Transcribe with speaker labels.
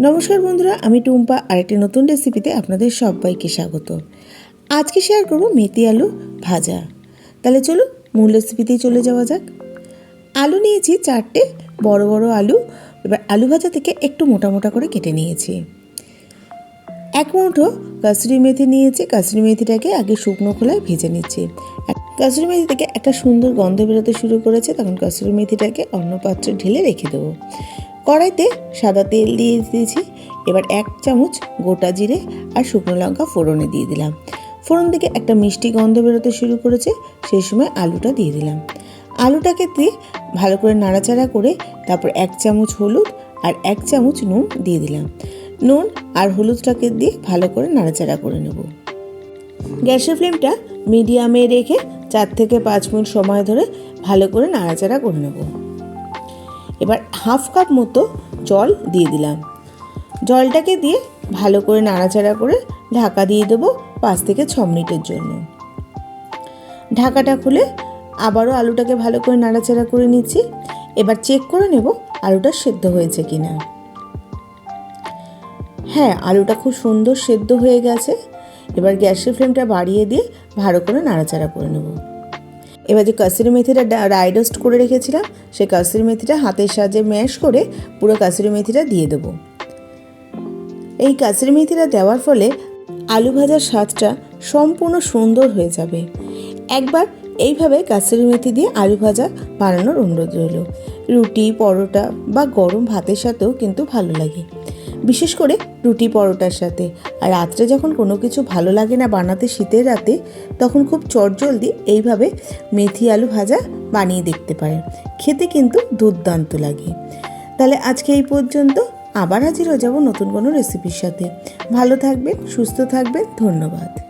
Speaker 1: নমস্কার বন্ধুরা, আমি টুম্পা, আরেকটি নতুন রেসিপিতে আপনাদের সবাইকে স্বাগত। আজকে শেয়ার করব মেথি আলু ভাজা। তাহলে চলুন মূল রেসিপিতেই চলে যাওয়া যাক। আলু নিয়েছি চারটে বড় বড় আলু, এবার আলু ভাজা থেকে একটু মোটা মোটা করে কেটে নিয়েছি। এক মুঠো কাসুরি মেথি নিয়েছি, কাসুরি মেথিটাকে আগে শুকনো খোলায় ভেজে নিচ্ছি। কাসুরি মেথি থেকে একটা সুন্দর গন্ধ বেরোতে শুরু করেছে, তখন কাসুরি মেথিটাকে অন্য পাত্রে ঢেলে রেখে দেবো। কড়াইতে সাদা তেল দিয়ে দিয়েছি। এবার এক চামচ গোটা জিরে আর শুকনো লঙ্কা ফোড়নে দিয়ে দিলাম। ফোড়ন থেকে একটা মিষ্টি গন্ধ বেরোতে শুরু করেছে, সেই সময় আলুটা দিয়ে দিলাম। আলুটাকে দিয়ে ভালো করে নাড়াচাড়া করে তারপর এক চামচ হলুদ আর এক চামচ নুন দিয়ে দিলাম। নুন আর হলুদটাকে দিয়ে ভালো করে নাড়াচাড়া করে নেব। গ্যাসের ফ্লেমটা মিডিয়ামে রেখে চার থেকে পাঁচ মিনিট সময় ধরে ভালো করে নাড়াচাড়া করে নেব। এবার হাফ কাপ মতো জল দিয়ে দিলাম। জলটাকে দিয়ে ভালো করে নাড়াচাড়া করে ঢাকা দিয়ে দেবো পাঁচ থেকে ছ মিনিটের জন্য। ঢাকাটা খুলে আবারও আলুটাকে ভালো করে নাড়াচাড়া করে নিচ্ছি। এবার চেক করে নেব আলুটা সেদ্ধ হয়েছে কি না হ্যাঁ আলুটা খুব সুন্দর সেদ্ধ হয়ে গেছে। এবার গ্যাসের ফ্লেমটা বাড়িয়ে দিয়ে ভালো করে নাড়াচাড়া করে নেব। এবার যে কাসুরি মেথিটা ড্রাই রোস্ট করে রেখেছিলাম, সেই কাসুরি মেথিটা হাতের সাহায্যে ম্যাশ করে পুরো কাসুরি মেথিটা দিয়ে দেবো। এই কাসুরি মেথিটা দেওয়ার ফলে আলু ভাজার স্বাদটা সম্পূর্ণ সুন্দর হয়ে যাবে। একবার এইভাবে কাসুরি মেথি দিয়ে আলু ভাজা বানানোর অনুরোধ রইল। রুটি, পরোটা বা গরম ভাতের সাথেও কিন্তু ভালো লাগে। বিশেষ করে রুটি পরোটার সাথে। আর রাত্রে যখন কোনো কিছু ভালো লাগে না বানাতে শীতের রাতে, তখন খুব চটজলদি এইভাবে মেথি আলু ভাজা বানিয়ে দেখতে পারেন। খেতে কিন্তু দুর্দান্ত লাগে। তাহলে আজকে এই পর্যন্ত আবার হাজির হয়ে যাব নতুন কোনো রেসিপির সাথে। ভালো থাকবেন, সুস্থ থাকবেন, ধন্যবাদ।